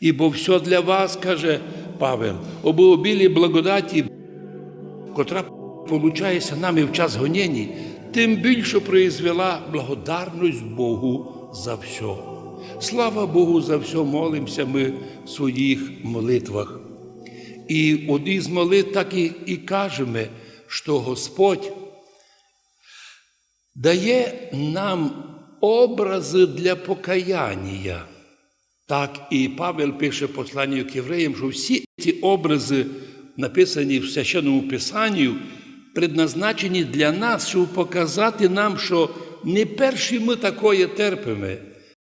Ібо все для вас, каже Павел, об обілі благодаті, котра получається нами в час гонєній, тим більше произвела благодарність Богу за все. Слава Богу за все молимося ми в своїх молитвах. І одні з молитв так і, і кажемо, що Господь дає нам образи для покаяння. Так і Павел пише посланню к євреям, що всі ці образи, написані в священному Писанні, предназначені для нас, щоб показати нам, що не перші ми такое терпимо,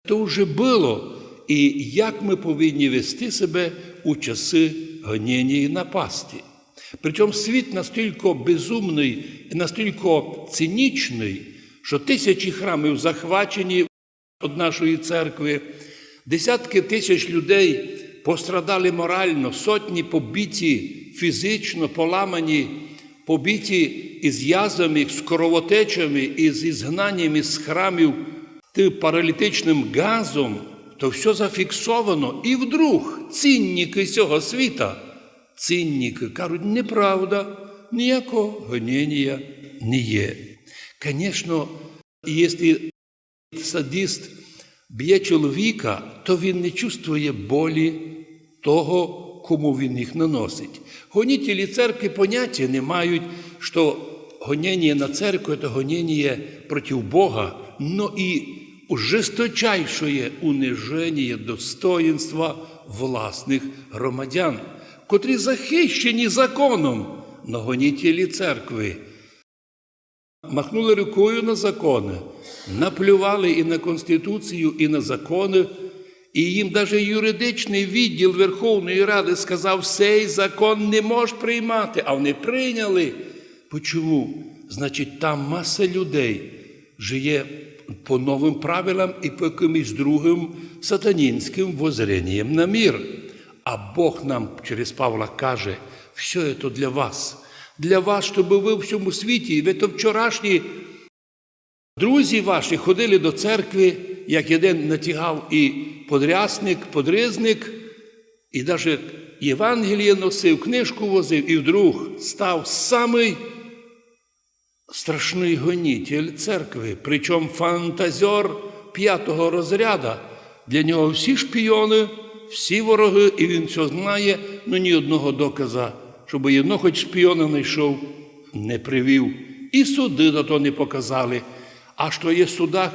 то вже було, і як ми повинні вести себе у часи гоніння і напасті. Причому світ настільки безумний і настільки цинічний, що тисячі храмів захвачені від нашої церкви, десятки тисяч людей пострадали морально, сотні побиті фізично, поламані, побиті із язвами, з кровотечами, із ізгнаннями з храмів паралітичним газом, то все зафіксовано. І вдруг цінники цього світа, цінники кажуть, неправда, ніякого гоніння не є. Звісно, якщо садист б'є чоловіка, то він не чувствує болі того, кому він їх наносить. Гонітелі церкви поняття не мають, що гоніння на церкву – це гоніння проти Бога, но і жесточайшее униження достоїнства власних громадян, котрі захищені законом, но гонітелі церкви махнули рукою на закони, наплювали і на Конституцію, і на закони, і їм навіть юридичний відділ Верховної Ради сказав, цей закон не можеш приймати, а вони прийняли. Почому? Значить, там маса людей живе по новим правилам і по якимось другим сатанінським воззренням на мір. А Бог нам через Павла каже, все це для вас, для вас, щоб ви в всьому світі, ви то вчорашні друзі ваші ходили до церкви, як один натягав і подрясник, подризник, і навіть Євангеліє носив, книжку возив, і вдруг став самий страшний гонітель церкви, причому фантазер п'ятого розряду. Для нього всі шпіони, всі вороги, і він все знає, але ні одного доказа, щоб одно хоч шпіона знайшов, не привів. І суди на то не показали. А що є в судах,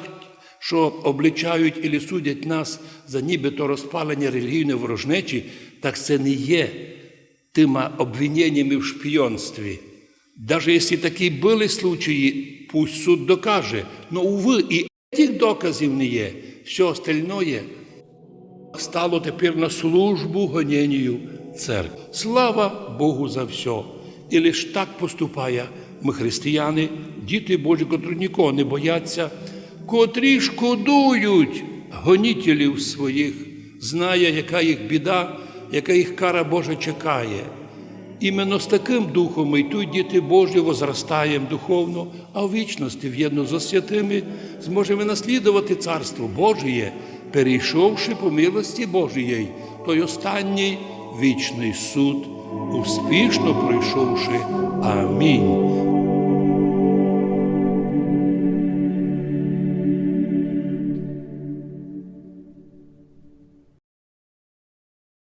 що обличають і судять нас за нібито розпалення релігійної ворожнечі, так це не є тими обвиненнями в шпіонстві. Даже якщо такі були случаї, пусть суд докаже. Но, уви, і цих доказів не є. Все остальное стало тепер на службу гоненню церкви. Слава Богу за все. І лиш так поступає ми, християни, діти Божі, котрі нікого не бояться, котрі шкодують гонітелів своїх, знає, яка їх біда, яка їх кара Божа чекає. Іменно з таким духом ми йдуть, діти Божі, возростаємо духовно, а в вічності, в'єдно з святими, зможемо наслідувати Царство Божіє, перейшовши по милості Божієї, той останній вічний суд, успішно пройшовши. Амінь.